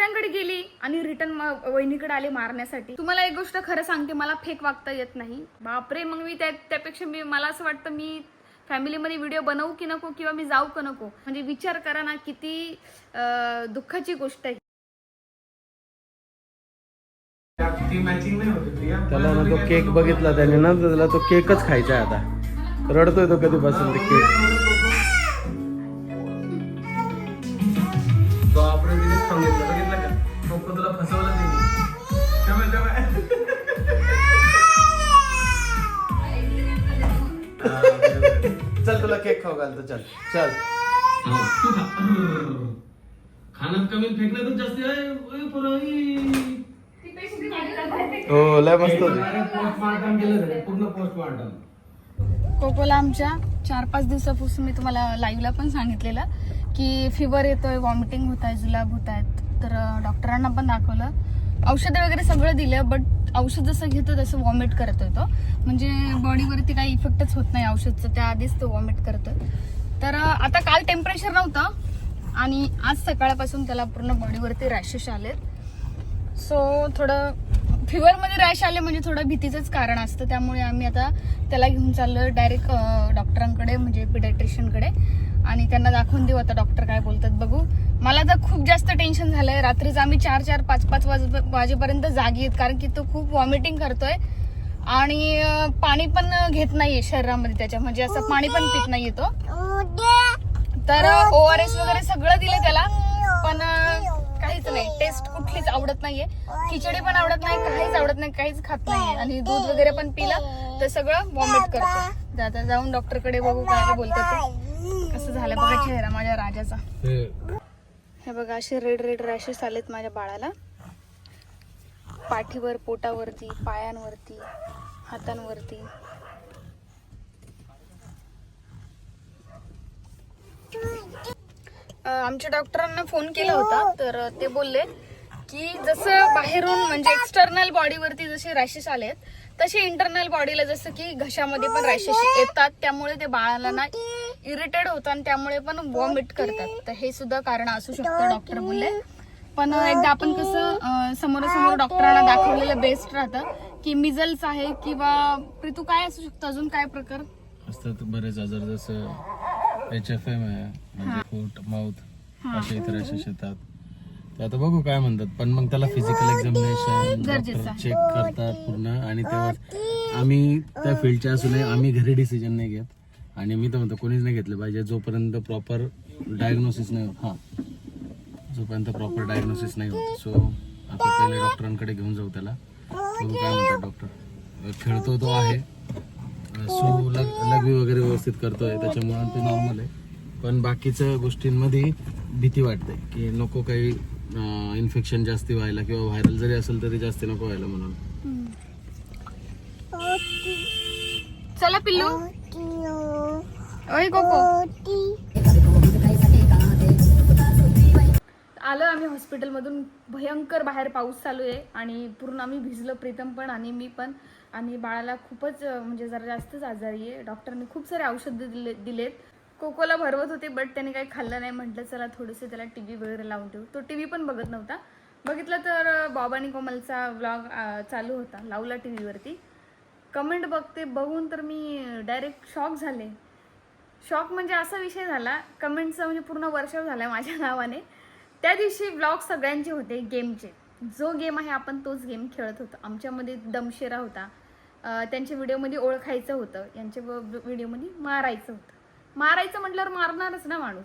दुसऱ्यांकडे गेली आणि रिटर्न वहिनीकडे आले मारण्यासाठी. तुम्हाला एक गोष्ट खरं सांगते मला फेक वागता येत नाही. बापरे मग मी त्या त्यापेक्षा मी मला असं वाटतं मी फॅमिलीमध्ये व्हिडिओ बनवू की नको किंवा मी जाऊ का नको? म्हणजे विचार करा ना किती दुःखाची गोष्ट आहे. त्याला ना तो केक बघितला त्याने ना त्याला तो केकच खायचा आहे आता. रडतोय तो कधीपासून ते केक तुला फसवलं बरोबर. चल तुला केक खाऊ घालतो चल. चल. हा, तू. खाण्यात कमी फेकण्यातच जास्त आहे. हो लय मस्त पोस्टमार्टम केलं पूर्ण पोस्टमार्टम कोकोला आमच्या चार पाच दिवसापासून मी तुम्हाला लाईव्हला पण सांगितलेलं की फिवर येतोय वॉमिटिंग होत आहे जुलाब होत आहेत. तर डॉक्टरांना पण दाखवलं. औषधं वगैरे सगळं दिलं बट औषध जसं घेतो तसं वॉमिट करतोय तो. म्हणजे बॉडीवरती काही इफेक्टच होत नाही औषधचं. त्याआधीच तो वॉमिट करतोय. तर आता काल टेम्परेचर नव्हतं. आणि आज सकाळपासून त्याला पूर्ण बॉडीवरती रॅशेस आलेत. सो थोडं फिवरमध्ये रॅश आले म्हणजे थोडं भीतीचंच कारण असतं. त्यामुळे आम्ही आता त्याला घेऊन चाललो डायरेक्ट डॉक्टरांकडे म्हणजे पिडॅट्रिशियनकडे आणि त्यांना दाखवून देऊ आता डॉक्टर काय बोलतात बघू. मला तर खूप जास्त टेन्शन झालंय. रात्रीच आम्ही चार चार पाच पाच वाज वाजेपर्यंत जागी आहेत. कारण की तो खूप वॉमिटिंग करतोय. आणि पाणी पण घेत नाहीये शरीरामध्ये त्याच्या. म्हणजे असं पाणी पण पित नाहीये तो. तर ओ आर एस वगैरे सगळं दिलं त्याला. पण काहीच नाही. टेस्ट कुठलीच आवडत नाहीये. खिचडी पण आवडत नाही. काहीच आवडत नाही. काहीच खात नाहीये. आणि दूध वगैरे पण पिलं तर सगळं वॉमिट करतं आता जाऊन डॉक्टरकडे बघू काय बोलतात कसं झालं बघा चेहरा माझ्या राजाचा. हे. बघा असे रेड रेड रॅशेस आलेत माझ्या बाळाला. पाठीवर पोटावरती पायांवरती हातांवरती. आमच्या डॉक्टरांना फोन केला होता तर ते बोलले की जसं बाहेरून म्हणजे एक्सटर्नल बॉडीवरती जसे रॅशेस आलेत तसे इंटरनल बॉडीला जसं की घशामध्ये पण रॅशेस येतात त्यामुळे ते बाळाला ना इरिटेड होतं आणि त्यामुळे पण वॉमिट करतात. तर हे सुद्धा कारण असू शकतं डॉक्टर बोलले. पण एकदा आपण कसं समोरासमोर डॉक्टरांना दाखवलेलं बेस्ट राहतं की मिझल्स आहे किंवा प्रीतू काय असू शकतं? अजून काय प्रकार? असतात बरेच आजार जसं एच एफ एम आहे म्हणजे फूट माउथ असे इतर रॅशेस येतात ते आता बघू काय म्हणतात पण मग त्याला फिजिकल एक्झामिनेशन गरजेचं डॉक्टर आहे. चेक करतात पूर्ण आणि तेव्हा आम्ही त्या फील्डचे असूनही आम्ही घरी डिसिजन नाही घेत. आणि मी तर म्हणतो कोणीच नाही घेतलं पाहिजे. जोपर्यंत प्रॉपर डायग्नोसिस नाही होत. हां. जोपर्यंत प्रॉपर डायग्नोसिस नाही होत. सो आता पहिले डॉक्टरांकडे घेऊन जाऊ त्याला. बघू काय म्हणतात डॉक्टर खेळतो तो आहे. सो लग लघवी वगैरे व्यवस्थित करतोय. त्याच्यामुळे ते नॉर्मल आहे. पण बाकीच्या गोष्टींमध्ये भीती वाटते की नको काही इन्फेक्शन जास्ती व्हायला किंवा व्हायरल जरी असेल तरी जास्ती नको व्हायला म्हणून. चला पिल्लू. ओय कोको आलो आम्ही हॉस्पिटलमधून. भयंकर बाहेर पाऊस चालू आहे आणि पूर्ण आम्ही भिजलो प्रीतम पण आणि मी पण. आणि बाळाला खूपच म्हणजे जरा जास्तच आजारी आहे. डॉक्टरने खूप सारे औषधं दिले दिलेत. कोकोला भरवत होते बट त्याने काही खाल्लं नाही. म्हटलं चला थोडेसे त्याला टी व्ही वगैरे लावून देऊ तो टी व्ही पण बघत नव्हता. बघितलं तर बॉब आणि कोमलचा व्लॉग चालू होता लावला टी व्हीवरती कमेंट बघते बघून तर मी डायरेक्ट शॉक झाले. शॉक म्हणजे असा विषय झाला कमेंटचा म्हणजे पूर्ण वर्षाव झाला माझ्या नावाने. त्या दिवशी ब्लॉग सगळ्यांचे होते गेमचे. जो गेम आहे आपण तोच गेम खेळत होतो. आमच्यामध्ये दमशेरा होता. त्यांच्या व्हिडिओमध्ये ओळखायचं होतं. यांच्या व्हिडिओमध्ये मारायचं होतं. मारायचं म्हटल्यावर मारणारच ना माणूस.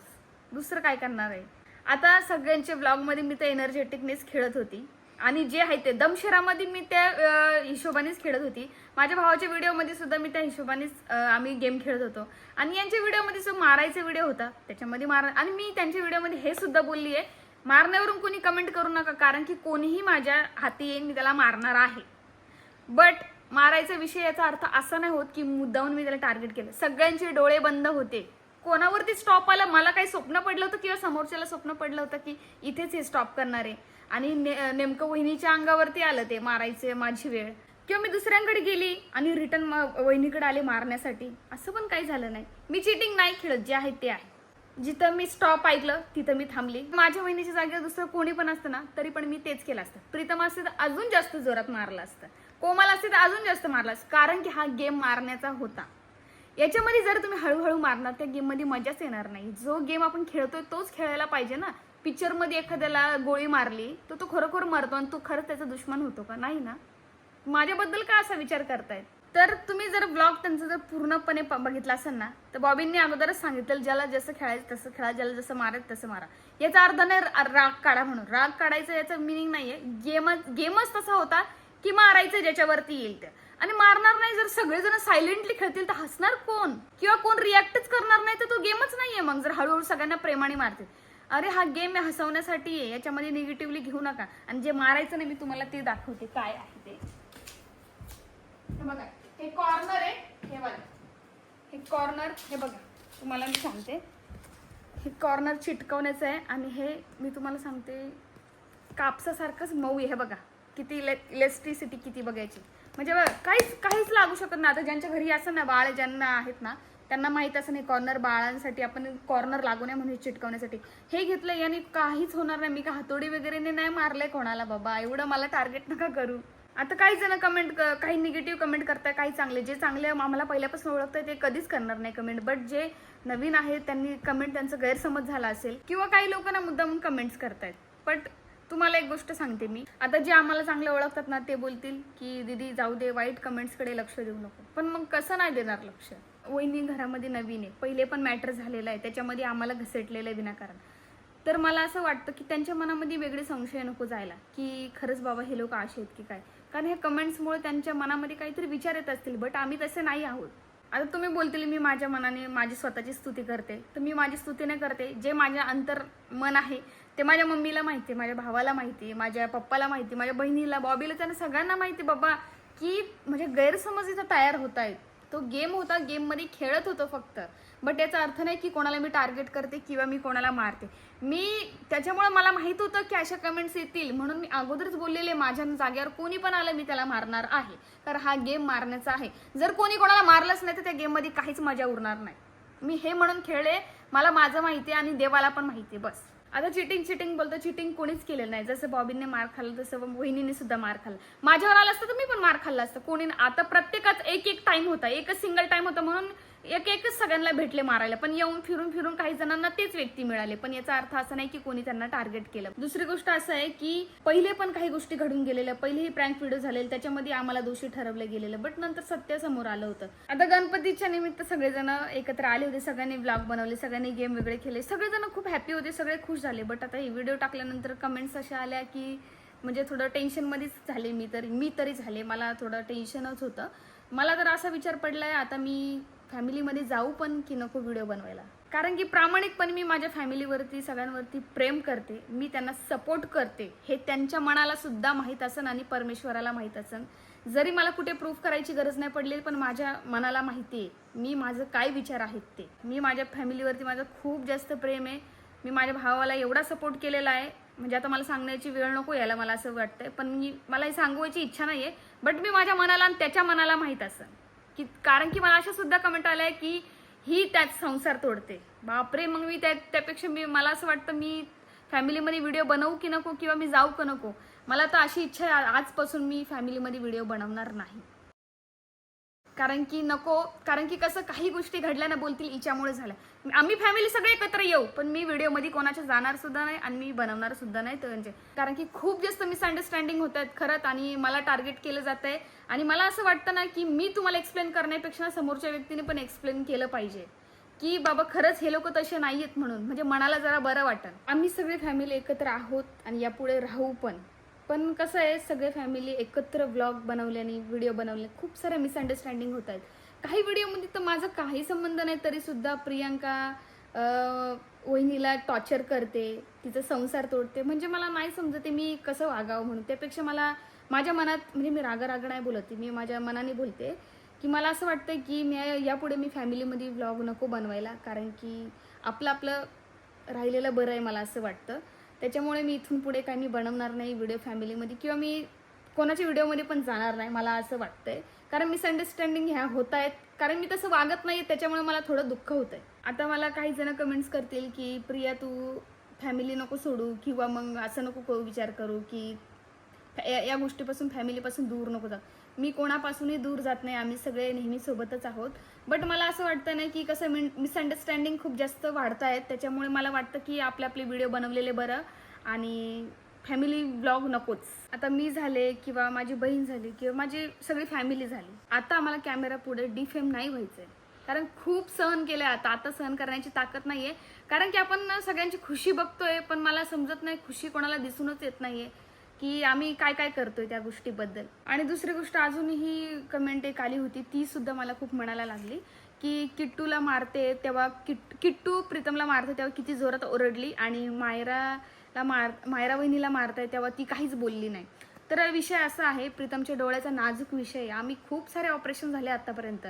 दुसरं काय करणार आहे? आता सगळ्यांच्या ब्लॉगमध्ये मी तर एनर्जेटिकनेस खेळत होती. आणि जे आहे ते दमशेरामध्ये मी त्या हिशोबानेच खेळत होती. माझ्या भावाच्या व्हिडिओमध्ये सुद्धा मी त्या हिशोबानेच आम्ही गेम खेळत होतो. आणि यांच्या व्हिडिओमध्ये जो मारायचा व्हिडिओ होता त्याच्यामध्ये मार आणि मी त्यांच्या व्हिडिओमध्ये हे सुद्धा बोलली आहे मारण्यावरून कोणी कमेंट करू नका कारण की कोणीही माझ्या हाती येईन मी त्याला मारणार आहे. बट मारायचा विषय याचा अर्थ असा नाही होत की मुद्दाहून मी त्याला टार्गेट केलं. सगळ्यांचे डोळे बंद होते. कोणावरती स्टॉप आला? मला काही स्वप्न पडलं होतं किंवा समोरच्याला स्वप्न पडलं होतं की इथेच हे स्टॉप करणार? आहे आणि ने- नेमकं वहिनीच्या अंगावरती आलं ते मारायचे माझी वेळ. किंवा मी दुसऱ्यांकडे गेली आणि रिटर्न वहिनीकडे आले मारण्यासाठी. असं पण काही झालं नाही. मी चिटिंग नाही खेळत जे आहे ते आहे. जिथं मी स्टॉप ऐकलं तिथं मी थांबली. माझ्या वहिनीच्या जागेवर दुसरं कोणी पण असतं ना तरी पण मी तेच केलं असतं. प्रीतम असते तर अजून जास्त जोरात मारलं असतं. कोमल असते तर अजून जास्त मारलं असतं. कारण की हा गेम मारण्याचा होता. याच्यामध्ये जर तुम्ही हळूहळू मारणार त्या गेममध्ये मजाच येणार नाही. जो गेम आपण खेळतोय तोच खेळायला पाहिजे ना. पिक्चरमध्ये एखाद्याला गोळी मारली तर तो खरोखर मरतो आणि तो खरंच त्याचा दुश्मन होतो का? नाही ना? माझ्याबद्दल का असा विचार करतायत तर तुम्ही जर ब्लॉग त्यांचा जर पूर्णपणे बघितला असेल ना तर बॉबींनी अगोदरच सांगितलं ज्याला जसं खेळायचं तसं खेळा ज्याला जसं मारायचं तसं मारा. याचा अर्थ नाही राग काढा म्हणून. राग काढायचा याचं मिनिंग नाहीये. गेमच गेमच तसा होता की मारायचं ज्याच्यावरती येईल ते. आणि मारणार नाही जर सगळेजण सायलेंटली खेळतील तर हसणार कोण? किंवा कोण रिॲक्टच करणार नाही तर तो गेमच नाहीये मग जर हळूहळू सगळ्यांना प्रेमाने मारतील. अरे हा गेम हसवण्यासाठी आहे याच्यामध्ये निगेटिव्हली घेऊ नका. आणि जे मारायचं नाही मी तुम्हाला ते दाखवते काय आहे ते. हे बघा हे कॉर्नर आहे हे बघा. हे कॉर्नर हे बघा तुम्हाला मी सांगते. हे कॉर्नर चिटकवण्याचं आहे आणि हे मी तुम्हाला सांगते कापसासारखंच मऊ आहे हे बघा. किती इलेक्ट्रिसिटी किती बघायची? म्हणजे काहीच काहीच लागू शकत नाही. आता ज्यांच्या घरी असं ना बाळ ज्यांना आहेत ना त्यांना माहीत असं नाही कॉर्नर बाळांसाठी आपण कॉर्नर लागू नये म्हणून चिटकवण्यासाठी. हे घेतलं याने काहीच होणार नाही. मी का हातोडी वगैरे नाही मारलंय कोणाला बाबा? एवढं मला टार्गेट नका करू. आता काही जण कमेंट काही निगेटिव्ह कमेंट करताय काही चांगले. जे चांगले आम्हाला पहिल्यापासून ओळखताय ते कधीच करणार नाही कमेंट बट जे नवीन आहे त्यांनी कमेंट त्यांचा गैरसमज झाला असेल किंवा काही लोकांना मुद्दाम कमेंट्स करतायत. बट तुम्हाला एक गोष्ट सांगते मी. आता जे आम्हाला चांगले ओळखतात ना ते बोलतील की दीदी जाऊ दे वाईट कमेंट्सकडे लक्ष देऊ नको. पण मग कसं नाही देणार लक्ष? वहिनी घरामध्ये नवीन आहे. पहिले पण मॅटर झालेलं आहे. त्याच्यामध्ये आम्हाला घसटलेलं आहे विनाकारण. तर मला असं वाटतं की त्यांच्या मनामध्ये वेगळे संशय नको जायला की खरंच बाबा हे लोक असे आहेत की काय? कारण ह्या कमेंट्समुळे त्यांच्या मनामध्ये काहीतरी विचार येत असतील बट आम्ही तसे नाही आहोत. आता तुम्ही बोलतील मी माझ्या मनाने माझी स्वतःची स्तुती करते. तर मी माझी स्तुती नाही करते. जे माझ्या अंतर मन आहे ते माझ्या मम्मीला माहिती आहे माझ्या भावाला माहिती आहे माझ्या पप्पाला माहिती माझ्या बहिणीला बॉबीला त्यांना सगळ्यांना माहिती आहे बाबा की म्हणजे गैरसमज इथं तयार होत आहेत तो गेम होता गेममध्ये खेळत होतो फक्त. बट याचा अर्थ नाही की कोणाला मी टार्गेट करते किंवा मी कोणाला मारते. मी त्याच्यामुळे मला माहीत होतं की अशा कमेंट्स येतील. म्हणून मी अगोदरच बोललेले माझ्या जागेवर कोणी पण आलं मी त्याला मारणार आहे. तर हा गेम मारण्याचा आहे. जर कोणी कोणाला मारलंच नाही तर त्या गेममध्ये काहीच मजा उरणार नाही. मी हे म्हणून खेळले मला माझं माहिती आहे आणि देवाला पण माहिती आहे बस. आता चिटिंग चिटिंग बोलतो चिटिंग कोणीच केलेलं नाही. जसं बॉबीने मार खाल्लं तसं वहिनीने सुद्धा मार खाल्ला. माझ्यावर आलं असतं तर मी पण मार खाल्ला असतं. कोणी आता प्रत्येकाच एक एक टाइम होता. एकच सिंगल टाइम होता म्हणून एक एकच सगळ्यांना भेटले मारायला. पण येऊन फिरून फिरून काही जणांना तेच व्यक्ती मिळाले. पण याचा अर्थ असा नाही की कोणी त्यांना टार्गेट केलं. दुसरी गोष्ट असं आहे की पहिले पण काही गोष्टी घडून गेलेल्या. पहिलेही प्रँक व्हिडिओ झालेले. त्याच्यामध्ये आम्हाला दोषी ठरवलं गेलेलं. बट नंतर सत्य समोर आलं होतं. आता गणपतीच्या निमित्त सगळेजण एकत्र आले होते. सगळ्यांनी ब्लॉग बनवले. सगळ्यांनी गेम वेगळे खेळले. सगळेजण खूप हॅपी होते. सगळे खुश झाले. बट आता हे व्हिडिओ टाकल्यानंतर कमेंट्स अशा आल्या की म्हणजे थोडं टेन्शनमध्येच झाले. मी तरी मी तरी झाले. मला थोडं टेन्शनच होतं. मला तर असा विचार पडलाय. आता मी फॅमिलीमध्ये जाऊ पण की नको व्हिडिओ बनवायला. कारण की प्रामाणिकपणे मी माझ्या फॅमिलीवरती सगळ्यांवरती प्रेम करते. मी त्यांना सपोर्ट करते. हे त्यांच्या मनाला सुद्धा माहीत असन आणि परमेश्वराला माहीत असन. जरी मला कुठे प्रूफ करायची गरज नाही पडली पण माझ्या मनाला माहिती आहे. मी माझं काय विचार आहेत ते. मी माझ्या फॅमिलीवरती माझं खूप जास्त प्रेम आहे. मी माझ्या भावाला एवढा सपोर्ट केलेला आहे. म्हणजे आता मला सांगण्याची वेळ नको यायला मला असं वाटतंय. पण मी मला हे सांगवायची इच्छा नाही आहे बट मी माझ्या मनाला आणि त्याच्या मनाला माहीत असं की कारण की मला अशा सुद्धा कमेंट आल्या की ही त्यात संसार तोडते. बापरे मग मी त्या त्यापेक्षा मी मला असं वाटतं मी फॅमिलीमध्ये व्हिडिओ बनवू की नको किंवा मी जाऊ का नको? मला तर अशी इच्छा आहे आजपासून मी फॅमिलीमध्ये व्हिडिओ बनवणार नाही. कारण की नको कारण की कसं काही गोष्टी घडल्या ना बोलतील हिच्यामुळे झाल्या. आम्ही फॅमिली सगळे एकत्र येऊ पण मी व्हिडिओमध्ये कोणाच्या जाणार सुद्धा नाही आणि मी बनवणार सुद्धा नाही तर म्हणजे. कारण की खूप जास्त मिसअंडरस्टँडिंग होत आहेत खरंच आणि मला टार्गेट केलं जात आहे आणि मला असं वाटतं ना की मी तुम्हाला एक्सप्लेन करण्यापेक्षा समोरच्या व्यक्तीने पण एक्सप्लेन केलं पाहिजे. की बाबा खरंच हे लोक तसे नाही आहेत म्हणून. म्हणजे मनाला जरा बरं वाटतं आम्ही सगळे फॅमिली एकत्र आहोत आणि यापुढे राहू पण. पण कसं आहे सगळे फॅमिली एकत्र ब्लॉग बनवल्याने व्हिडिओ बनवले खूप साऱ्या मिसअंडरस्टँडिंग होत आहेत. काही व्हिडिओमध्ये तर माझा काही संबंध नाही तरी सुद्धा प्रियांका वहिनीला टॉर्चर करते तिचा संसार तोडते. म्हणजे मला नाही समजते मी कसं वागावं म्हणून. त्यापेक्षा मला माझ्या मनात म्हणजे मी राग राग नाही बोलत मी माझ्या मनाने बोलते की मला असं वाटतं की मी यापुढे मी फॅमिलीमध्ये व्लॉग नको बनवायला कारण की आपलं आपलं राहिलेलं बरं आहे मला असं वाटतं. त्याच्यामुळे मी इथून पुढे काही मी बनवणार नाही व्हिडिओ फॅमिलीमध्ये किंवा मी कोणाच्या व्हिडिओमध्ये पण जाणार नाही मला असं वाटतंय. कारण मिसअंडरस्टँडिंग ह्या होत आहेत कारण मी तसं वागत नाही त्याच्यामुळे मला थोडं दुःख होतंय. आता मला काही जण कमेंट्स करतील की प्रिया तू फॅमिली नको सोडू किंवा मग असं नको विचार करू की या या गोष्टीपासून फॅमिलीपासून दूर नको जाऊ मी कोणापासूनही दूर जात नाही आम्ही सगळे नेहमी सोबतच आहोत. बट मला असं वाटतं नाही की कसं मिसअंडरस्टँडिंग खूप जास्त वाढत आहेत त्याच्यामुळे मला वाटतं की आपले आपले व्हिडिओ बनवलेले बरं. आणि फॅमिली ब्लॉग नकोच. आता मी झाले किंवा माझी बहीण झाली किंवा माझी सगळी फॅमिली झाली. आता आम्हाला कॅमेरा पुढे डिफेम नाही व्हायचंय. कारण खूप सहन केलंय आता. आता सहन करण्याची ताकद नाहीये. कारण की आपण सगळ्यांची खुशी बघतोय पण मला समजत नाही खुशी कोणाला दिसूनच येत नाहीये. की आम्ही काय काय करतोय त्या गोष्टीबद्दल. आणि दुसरी गोष्ट अजूनही कमेंट एक आली होती ती सुद्धा मला खूप म्हणायला लागली की किट्टूला मारते तेव्हा किट किट्टू प्रीतमला मारते तेव्हा किती जोरात ओरडली आणि मायराला मार मायरा वहिनीला मारताय तेव्हा ती काहीच बोलली नाही. तर विषय असा आहे प्रीतमच्या डोळ्याचा नाजूक विषय आहे. आम्ही खूप सारे ऑपरेशन झाले आतापर्यंत.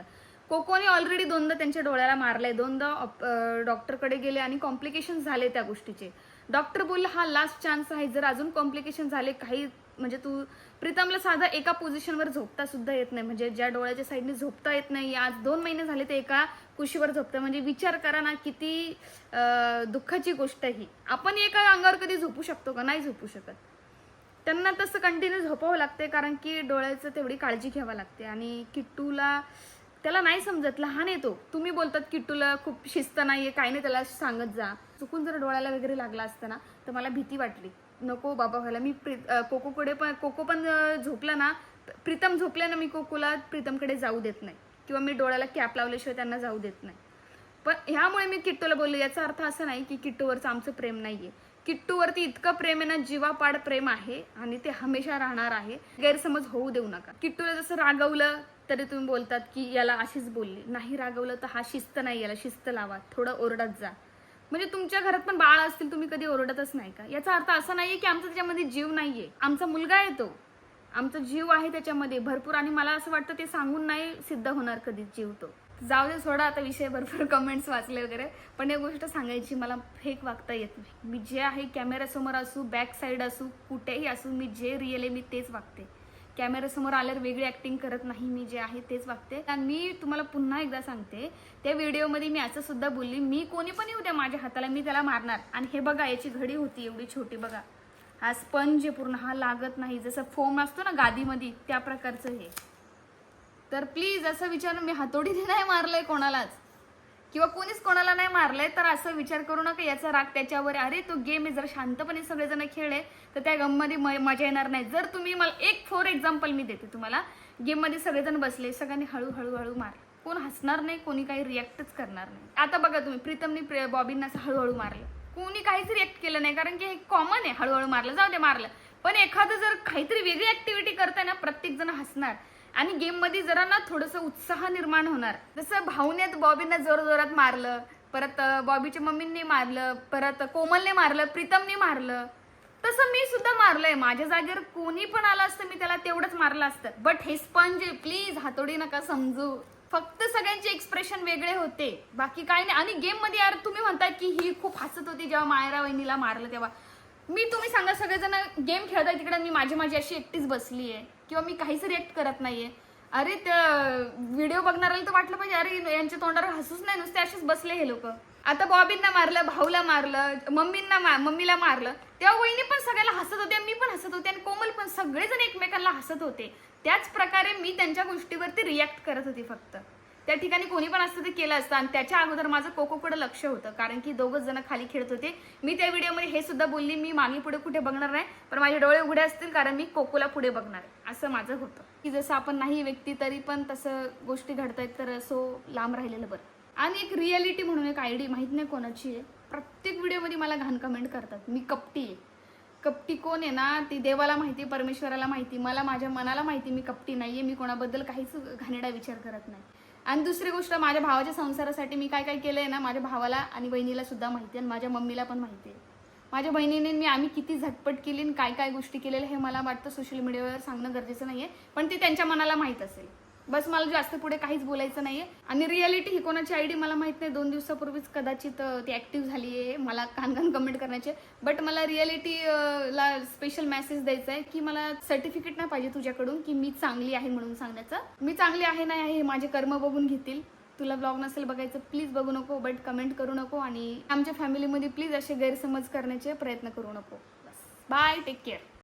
कोकोने ऑलरेडी दोनदा त्यांच्या डोळ्याला मारलंय दोनदा डॉक्टरकडे गेले आणि कॉम्प्लिकेशन झाले त्या गोष्टीचे. डॉक्टर बोलला हा लास्ट चान्स आहे. जर अजून कॉम्प्लिकेशन झाले काही म्हणजे तू प्रीतमला साधा एका पोझिशनवर झोपता सुद्धा येत नाही. म्हणजे ज्या डोळ्याच्या साईडने झोपता येत नाही आज दोन महिने झाले ते एका कुशीवर झोपतं म्हणजे विचार करा ना किती दुःखाची गोष्ट आहे ही. आपण एका अंगावर कधी झोपू शकतो का? नाही झोपू शकत. त्यांना तसं कंटिन्यू झोपावं लागते कारण की डोळ्याचं तेवढी काळजी घ्यावी लागते. आणि किट्टूला त्याला नाही समजत लहान येतो तुम्ही बोलतात किट्टूला खूप शिस्त नाहीये काय नाही त्याला सांगत जा. चुकून जर डोळ्याला वगैरे लागला असता ना तर मला भीती वाटली. नको बाबा व्हायला. मी प्री कोकोकडे पण कोको पण झोपला ना प्रीतम झोपल्या ना मी कोकोला प्रीतमकडे जाऊ देत नाही. किंवा मी डोळ्याला कॅप लावल्याशिवाय त्यांना जाऊ देत नाही. पण ह्यामुळे मी किट्टूला बोलले याचा अर्थ असा नाही की किट्टूवरचं आमचं प्रेम नाहीये. किट्टूवरती इतकं प्रेम आहे ना जीवापाड प्रेम आहे आणि ते हमेशा राहणार आहे. गैरसमज होऊ देऊ नका. किट्टूला जसं रागवलं तरी तुम्ही बोलतात की याला अशीच बोलली. नाही रागवलं तर हा शिस्त नाही याला शिस्त लावा. थोडं ओरडत जा. म्हणजे तुमच्या घरात पण बाळ असतील तुम्ही कधी ओरडतच नाही का? याचा अर्थ असा नाहीये की आमचा त्याच्यामध्ये जीव नाहीये. आमचा मुलगा आहे तो. आमचा जीव आहे त्याच्यामध्ये. भरपूर आणि मला असं वाटतं ते सांगून नाही सिद्ध होणार कधीच जीव तो. जाऊ दे सोडा आता विषय भरपूर कमेंट्स वाचले वगैरे. पण एक गोष्ट सांगायची मला फेक वागता येत नाही. मी जे आहे कॅमेऱ्यासमोर असू बॅक साईड असू कुठेही असू मी जे रिअल आहे मी तेच वागते. कॅमेऱ्यासमोर आल्यावर वेगळी ऍक्टिंग करत नाही मी जे आहे तेच वागते आणि मी तुम्हाला पुन्हा एकदा सांगते त्या व्हिडिओमध्ये मी असं सुद्धा बोलली मी कोणी पण येऊ द्या माझ्या हाताला मी त्याला मारणार. आणि हे बघा याची घडी होती एवढी छोटी बघा. हा स्पंज आहे पूर्ण हा लागत नाही. जसं फोम असतो ना गादीमध्ये त्या प्रकारचं हे. तर प्लीज असं विचारून मी हातोडीने नाही मारलंय कोणालाच. किंवा कोणीच कोणाला नाही मारलंय तर असं विचार करू नका याचा राग त्याच्यावर अरे तो गेम आहे जर शांतपणे सगळेजण खेळले तर त्या गममध्ये म- मजा येणार नाही. जर तुम्ही मला एक फॉर एक्झाम्पल मी देते तुम्हाला. गेममध्ये सगळेजण बसले सगळ्यांनी हळूहळू हळू मार. कोण हसणार नाही कोणी काही रिॲक्टच करणार नाही. आता बघा तुम्ही प्रीतमनी बॉबींना असं हळूहळू मारलं. कोणी काहीच रिॲक्ट केलं नाही कारण की हे कॉमन आहे. हळूहळू मारलं जाऊ दे मारलं. पण एखादं जर काहीतरी वेगळी ऍक्टिव्हिटी करताय ना प्रत्येक जण हसणार. आणि गेममध्ये जरा ना थोडंसं उत्साह निर्माण होणार. जसं भावनेत बॉबींना जोर जोरात मारलं परत बॉबीच्या मम्मींनी मारलं परत कोमलने मारलं प्रीतमने मारलं तसं मी सुद्धा मारलंय. माझ्या जागेवर कोणी पण आलं असतं मी त्याला तेवढंच मारलं असतं. बट हे स्पंज प्लीज हातोडी नका समजू. फक्त सगळ्यांचे एक्सप्रेशन वेगळे होते. बाकी काय नाही. आणि गेममध्ये यार तुम्ही म्हणता की ही खूप हसत होती जेव्हा मायरा वहिनीला मारलं तेव्हा. मी तुम्ही सांगा सगळेजण गेम खेळत आहे तिकडे मी माझी माझी अशी एकटीच बसली आहे किंवा मी काहीच रिएक्ट करत नाहीये. अरे त्या व्हिडिओ बघणाऱ्याला तर वाटलं पाहिजे अरे यांच्या तोंडावर हसूच नाही नुसते असेच बसले हे लोक. आता बॉबींना मारलं भाऊला मारलं मम्मींना मा- मम्मीला मारलं तेव्हा वहिनी पण सगळ्याला हसत होते मी पण हसत होते आणि कोमल पण सगळेजण एकमेकांना हसत होते. त्याच प्रकारे मी त्यांच्या गोष्टीवरती रिॲक्ट करत होती फक्त. त्या ठिकाणी कोणी पण असतं ते केलं असतं. आणि त्याच्या अगोदर माझं कोकोकडे लक्ष होतं. कारण की दोघंच जण खाली खेळत होते. मी त्या व्हिडिओमध्ये हे सुद्धा बोलली मी मागे पुढे कुठे बघणार नाही पण माझे डोळे उघडे असतील कारण मी कोकोला पुढे बघणार आहे. असं माझं होतं. की जसं आपण नाही व्यक्ती तरी पण तसं गोष्टी घडतायत तर सो लांब राहिलेलं बरं. आणि एक रियालिटी म्हणून एक आयडी माहीत नाही कोणाची आहे. प्रत्येक व्हिडिओमध्ये मला घाण कमेंट करतात. मी कपटी आहे. कपटी कोण आहे ना? ती देवाला माहिती परमेश्वराला माहिती. मला माझ्या मनाला माहिती मी कपटी नाही आहे मी कोणाबद्दल काहीच घाणेडा विचार करत नाही. आणि दुसरी गोष्ट माझ्या भावाच्या संसारासाठी मी काय काय केलं आहे ना माझ्या भावाला आणि बहिणीला सुद्धा माहिती आहे आणि माझ्या मम्मीला पण माहिती आहे. माझ्या बहिणीने मी आम्ही किती झटपट केली आणि काय काय गोष्टी केलेल्या हे मला वाटतं सोशल मीडियावर सांगणं गरजेचं नाही आहे पण ते त्यांच्या मनाला माहीत असेल. बस मला जास्त पुढे काहीच बोलायचं नाही आहे आणि रियालिटी ही कोणाची आयडी मला माहीत नाही. दोन दिवसापूर्वीच कदाचित ती ऍक्टिव्ह झाली आहे मला कान कान कमेंट करण्याचे. बट मला रियालिटी ला स्पेशल मेसेज द्यायचा आहे की मला सर्टिफिकेट नाही पाहिजे तुझ्याकडून की मी चांगली आहे म्हणून सांगण्याचं. मी चांगली आहे नाही आहे हे माझे कर्म बघून घेतील. तुला ब्लॉग नसेल बघायचं प्लीज बघू नको बट कमेंट करू नको आणि आमच्या फॅमिलीमध्ये प्लीज असे गैरसमज करण्याचे प्रयत्न करू नको. बस बाय टेक केअर